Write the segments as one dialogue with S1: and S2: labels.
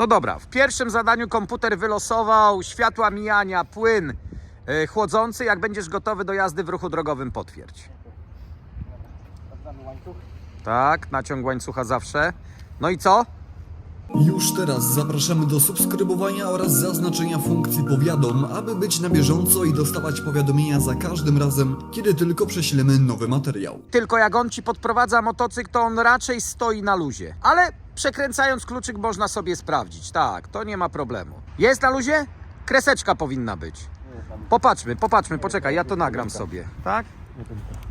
S1: No dobra, w pierwszym zadaniu komputer wylosował światła mijania, płyn y, chłodzący. Jak będziesz gotowy do jazdy w ruchu drogowym, potwierdź.
S2: Sprawdzamy łańcuch.
S1: Tak, naciąg łańcucha zawsze. No i co?
S3: Już teraz zapraszamy do subskrybowania oraz zaznaczenia funkcji powiadom, aby być na bieżąco i dostawać powiadomienia za każdym razem, kiedy tylko prześlemy nowy materiał.
S1: Tylko jak on ci podprowadza motocykl, to on raczej stoi na luzie. Ale przekręcając kluczyk można sobie sprawdzić. Tak, to nie ma problemu. Jest na luzie? Kreseczka powinna być. Popatrzmy, popatrzmy, poczekaj, ja to nagram sobie. Tak?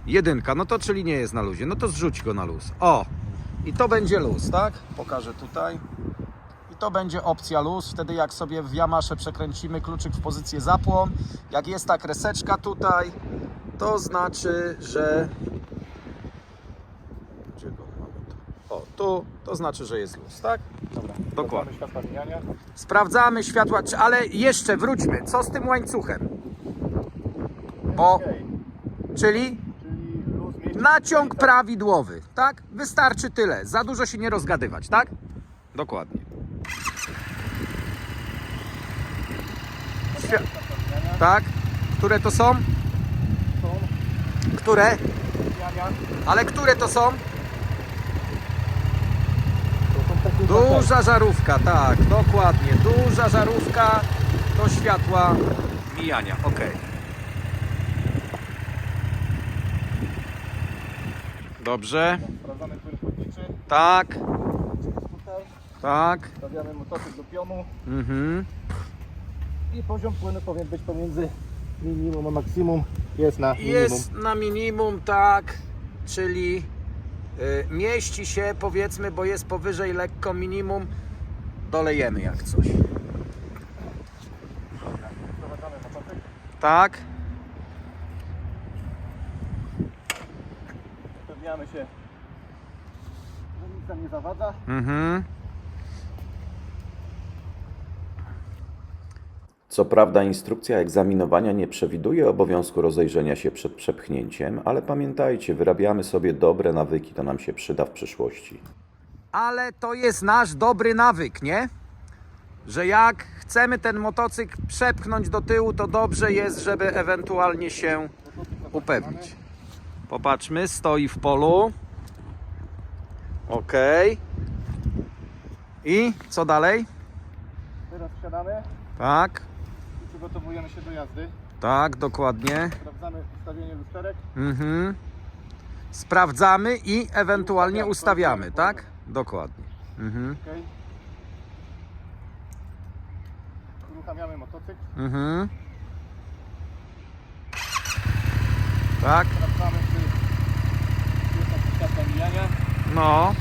S1: Jedynka, no to czyli nie jest na luzie. No to zrzuć go na luz. O! I to będzie luz, tak? Pokażę tutaj. I to będzie opcja luz. Wtedy jak sobie w Yamasze przekręcimy kluczyk w pozycję zapłon, jak jest ta kreseczka tutaj, to znaczy, że... Gdzie go mamy tu? O, tu, to znaczy, że jest luz, tak?
S2: Dobra.
S1: Dokładnie.
S2: Sprawdzamy światła mijania.
S1: Sprawdzamy światła, czy- ale jeszcze wróćmy. Co z tym łańcuchem? Bo,
S2: Okej.
S1: czyli
S2: Czyli luz mieści
S1: naciąg prawidłowy, tak? Wystarczy tyle. Za dużo się nie rozgadywać, tak? Dokładnie. Tak? Które to są?
S2: Są
S1: Które?
S2: mijania.
S1: Ale które to są?
S2: To są takie zakręty.
S1: Duża żarówka, tak, dokładnie. Duża żarówka to światła mijania. Ok. Dobrze.
S2: Sprawdzamy płyn chłodniczy.
S1: Tak,
S2: Tutaj.
S1: tak.
S2: Stawiamy motocykl do pionu.
S1: Mhm.
S2: I poziom płynu powinien być pomiędzy minimum a maksimum. Jest na minimum.
S1: Jest na minimum, tak, czyli mieści się powiedzmy, bo jest powyżej lekko minimum, dolejemy jak coś. Tak,
S2: Upewniamy się, że nic nam nie zawadza.
S1: mhm.
S4: Co prawda instrukcja egzaminowania nie przewiduje obowiązku rozejrzenia się przed przepchnięciem, ale pamiętajcie, wyrabiamy sobie dobre nawyki, to nam się przyda w przyszłości.
S1: ale to jest nasz dobry nawyk, nie? Że jak chcemy ten motocykl przepchnąć do tyłu, to dobrze jest, żeby ewentualnie się upewnić. Popatrzmy, stoi w polu. Ok. I co dalej?
S2: Teraz wsiadamy
S1: Tak,
S2: przygotowujemy się do jazdy.
S1: tak, dokładnie.
S2: Sprawdzamy ustawienie lusterek.
S1: Mhm. Sprawdzamy i ewentualnie ustawiamy, tak? Dokładnie. Mhm.
S2: Ok. Uruchamiamy motocykl.
S1: Mhm. Tak,
S2: Sprawdzamy, czy jest jakieś światła mijania.
S1: no.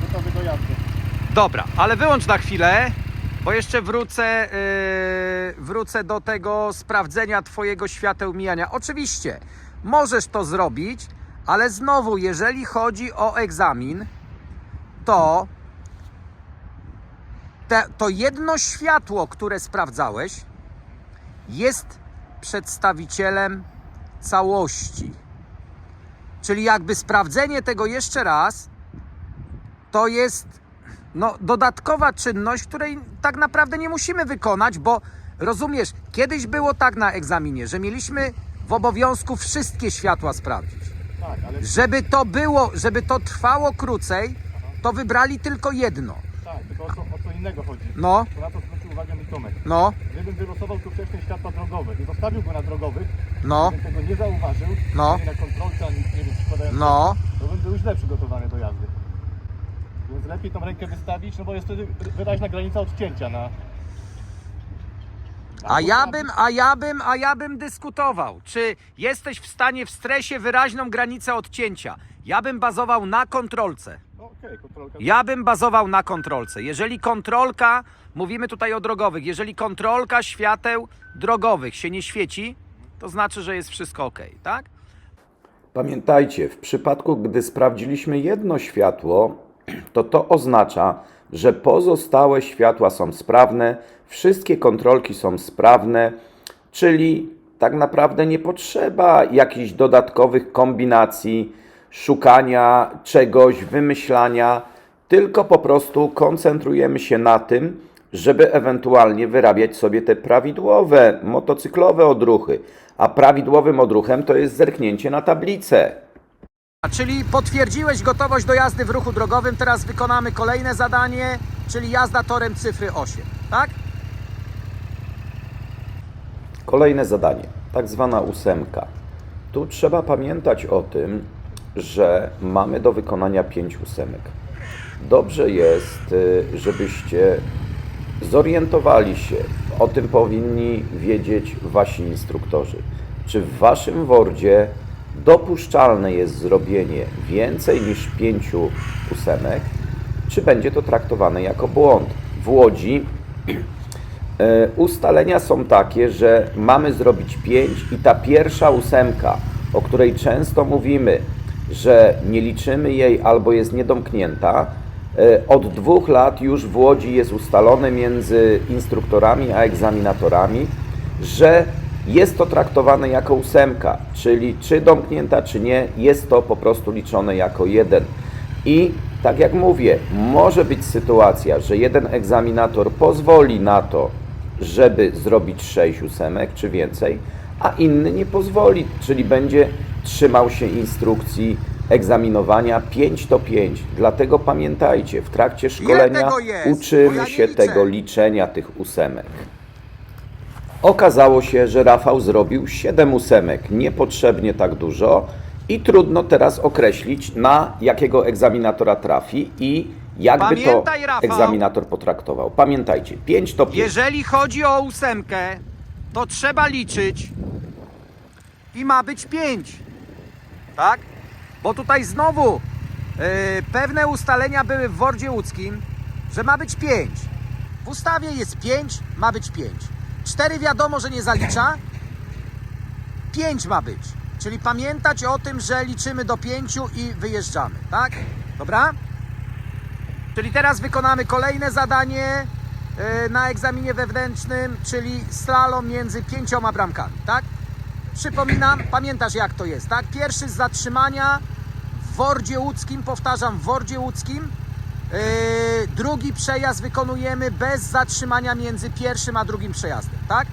S2: Gotowy do jazdy.
S1: Dobra, ale wyłącz na chwilę, bo jeszcze wrócę, yy, wrócę do tego sprawdzenia Twojego świateł mijania. Oczywiście, możesz to zrobić, ale znowu, jeżeli chodzi o egzamin, to te, to jedno światło, które sprawdzałeś, jest przedstawicielem całości. Czyli jakby sprawdzenie tego jeszcze raz, to jest no, dodatkowa czynność, której tak naprawdę nie musimy wykonać, bo rozumiesz, kiedyś było tak na egzaminie, że mieliśmy w obowiązku wszystkie światła sprawdzić.
S2: Tak, ale
S1: Żeby to było, żeby to trwało krócej, to wybrali tylko jedno.
S2: tak, tylko o co, o co innego chodzi.
S1: No,
S2: Bo na to zwrócił uwagę mi Tomek.
S1: no,
S2: Gdybym wylosował tu wcześniej światła drogowe i zostawił go na drogowych,
S1: no,
S2: bym tego nie zauważył,
S1: No.
S2: ani na kontrolce, ani nie wiem, przykładając,
S1: no.
S2: to bym był źle przygotowany do jazdy. Więc lepiej tą rękę wystawić, no bo jest wtedy wyraźna granica odcięcia na...
S1: A ja bym, a ja bym, a ja bym dyskutował, czy jesteś w stanie w stresie wyraźną granicę odcięcia. Ja bym bazował na kontrolce.
S2: No okej, kontrolka...
S1: Ja bym bazował na kontrolce. Jeżeli kontrolka, mówimy tutaj o drogowych, jeżeli kontrolka świateł drogowych się nie świeci, to znaczy, że jest wszystko ok, tak?
S4: Pamiętajcie, w przypadku gdy sprawdziliśmy jedno światło, to to oznacza, że pozostałe światła są sprawne, wszystkie kontrolki są sprawne, czyli tak naprawdę nie potrzeba jakichś dodatkowych kombinacji, szukania czegoś, wymyślania, tylko po prostu koncentrujemy się na tym, żeby ewentualnie wyrabiać sobie te prawidłowe motocyklowe odruchy. A prawidłowym odruchem to jest zerknięcie na tablicę.
S1: Czyli potwierdziłeś gotowość do jazdy w ruchu drogowym. Teraz wykonamy kolejne zadanie, czyli jazda torem cyfry 8. Tak?
S4: Kolejne zadanie, tak zwana ósemka. Tu trzeba pamiętać o tym, że mamy do wykonania pięć ósemek. Dobrze jest, y, żebyście zorientowali się, o tym powinni wiedzieć wasi instruktorzy. Czy w waszym wordzie dopuszczalne jest zrobienie więcej niż pięciu ósemek, czy będzie to traktowane jako błąd? W Łodzi E, Ustalenia są takie, że mamy zrobić 5 i ta pierwsza ósemka, o której często mówimy, że nie liczymy jej albo jest niedomknięta, e, od dwóch lat już w Łodzi jest ustalone między instruktorami a egzaminatorami, że jest to traktowane jako ósemka, czyli czy domknięta, czy nie, jest to po prostu liczone jako jeden. I tak jak mówię, może być sytuacja, że jeden egzaminator pozwoli na to, żeby zrobić 6 ósemek czy więcej, a inny nie pozwoli, czyli będzie trzymał się instrukcji egzaminowania 5 to 5. Dlatego pamiętajcie, w trakcie szkolenia uczymy się tego liczenia tych ósemek. Okazało się, że Rafał zrobił 7 ósemek, niepotrzebnie tak dużo i trudno teraz określić, na jakiego egzaminatora trafi i jakby
S1: Pamiętaj,
S4: to
S1: Rafał.
S4: egzaminator potraktował. Pamiętajcie, 5 to 5.
S1: Jeżeli chodzi o ósemkę, to trzeba liczyć i ma być 5. Tak? Bo tutaj znowu yy, pewne ustalenia były w Wordzie Łódzkim, że ma być 5. W ustawie jest 5, ma być 5. 4 wiadomo, że nie zalicza. 5 ma być. Czyli pamiętać o tym, że liczymy do 5 i wyjeżdżamy, tak? Dobra? Czyli teraz wykonamy kolejne zadanie e, na egzaminie wewnętrznym, czyli slalom między pięcioma bramkami, tak? Przypominam, pamiętasz jak to jest, tak? Pierwszy z zatrzymania w Wordzie Łódzkim, powtarzam, w Wordzie Łódzkim. Yy, drugi przejazd wykonujemy bez zatrzymania między pierwszym a drugim przejazdem, tak?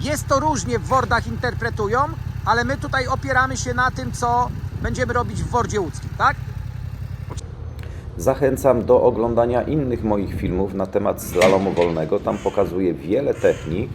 S1: Jest to różnie w Wordach interpretują, ale my tutaj opieramy się na tym, co będziemy robić w Wordzie Łódzkim, tak?
S4: Zachęcam do oglądania innych moich filmów na temat slalomu wolnego. Tam pokazuję wiele technik,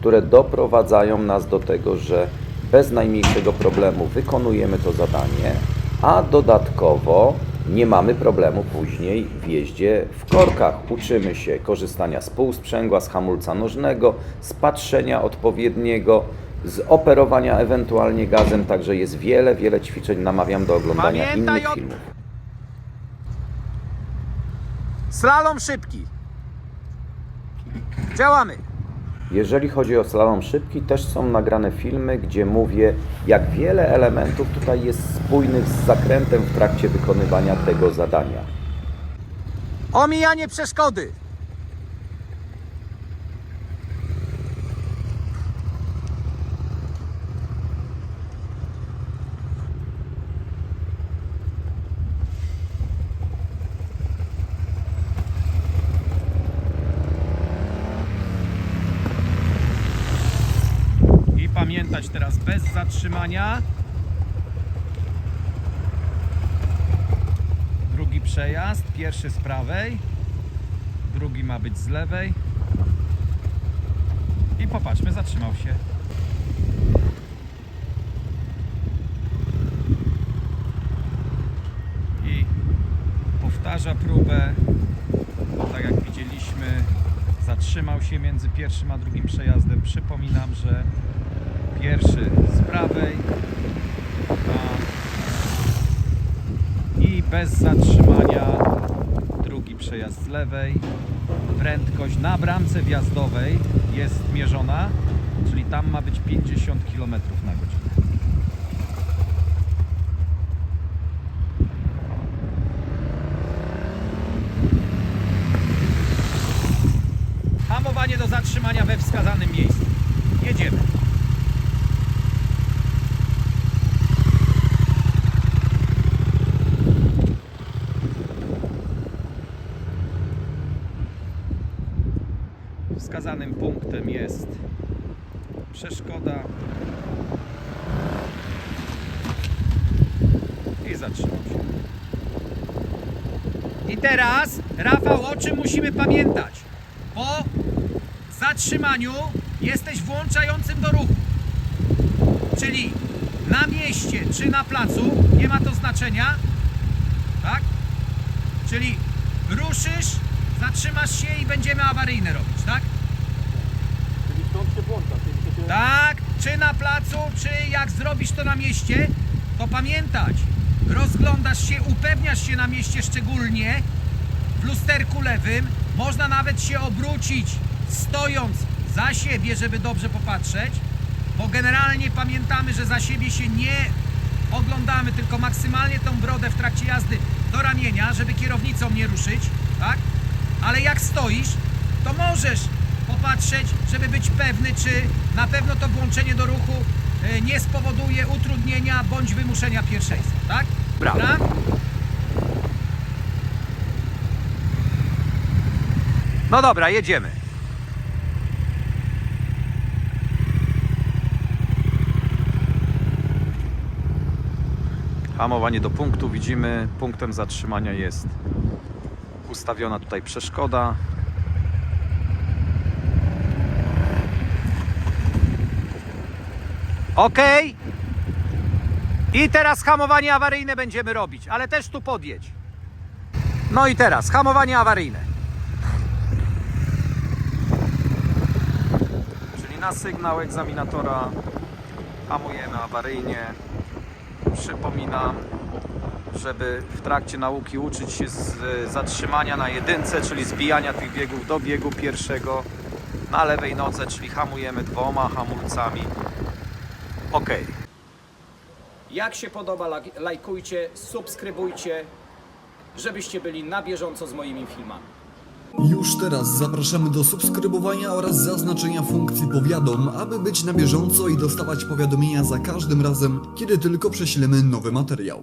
S4: które doprowadzają nas do tego, że bez najmniejszego problemu wykonujemy to zadanie, a dodatkowo nie mamy problemu później w jeździe w korkach. Uczymy się korzystania z półsprzęgła, z hamulca nożnego, z patrzenia odpowiedniego, z operowania ewentualnie gazem, także jest wiele, wiele ćwiczeń. Namawiam do oglądania
S1: Pamiętaj
S4: innych
S1: o-
S4: filmów.
S1: Slalom szybki. Działamy.
S4: Jeżeli chodzi o slalom szybki, też są nagrane filmy, gdzie mówię, jak wiele elementów tutaj jest spójnych z zakrętem w trakcie wykonywania tego zadania.
S1: Omijanie przeszkody. I pamiętać teraz bez zatrzymania. Drugi przejazd, pierwszy z prawej, drugi ma być z lewej. I popatrzmy, zatrzymał się. I powtarza próbę. Tak jak widzieliśmy, zatrzymał się między pierwszym a drugim przejazdem. Przypominam, że pierwszy z prawej, i bez zatrzymania drugi przejazd z lewej. Prędkość na bramce wjazdowej jest mierzona, czyli tam ma być 50 km na godzinę. Hamowanie do zatrzymania we wskazanym miejscu. Jedziemy. Wskazanym punktem jest przeszkoda. I zatrzymam się. I teraz, Rafał, o czym musimy pamiętać? Po zatrzymaniu jesteś włączającym do ruchu. Czyli na mieście czy na placu, nie ma to znaczenia, tak? Czyli ruszysz, zatrzymasz się i będziemy awaryjne robić, tak?
S2: Czyli stąd się włącza. Czyli to się...
S1: Tak, czy na placu, czy jak zrobisz to na mieście, to pamiętać, rozglądasz się, upewniasz się na mieście szczególnie w lusterku lewym, można nawet się obrócić stojąc za siebie, żeby dobrze popatrzeć, bo generalnie pamiętamy, że za siebie się nie oglądamy, tylko maksymalnie tą brodę w trakcie jazdy do ramienia, żeby kierownicą nie ruszyć, tak? Ale jak stoisz, to możesz popatrzeć, żeby być pewny, czy na pewno to włączenie do ruchu e, nie spowoduje utrudnienia bądź wymuszenia pierwszeństwa, tak?
S4: Brawo.
S1: Dobra? No dobra, jedziemy. Hamowanie do punktu. Widzimy, punktem zatrzymania jest ustawiona tutaj przeszkoda. Ok. I teraz hamowanie awaryjne będziemy robić, ale też tu podjedź. No i teraz hamowanie awaryjne. Czyli na sygnał egzaminatora hamujemy awaryjnie. Przypominam, żeby w trakcie nauki uczyć się z zatrzymania na jedynce, czyli zbijania tych biegów do biegu pierwszego na lewej nodze, czyli hamujemy dwoma hamulcami. Ok. Jak się podoba, laj- lajkujcie, subskrybujcie, żebyście byli na bieżąco z moimi filmami.
S3: Już teraz zapraszamy do subskrybowania oraz zaznaczenia funkcji powiadom, aby być na bieżąco i dostawać powiadomienia za każdym razem, kiedy tylko prześlemy nowy materiał.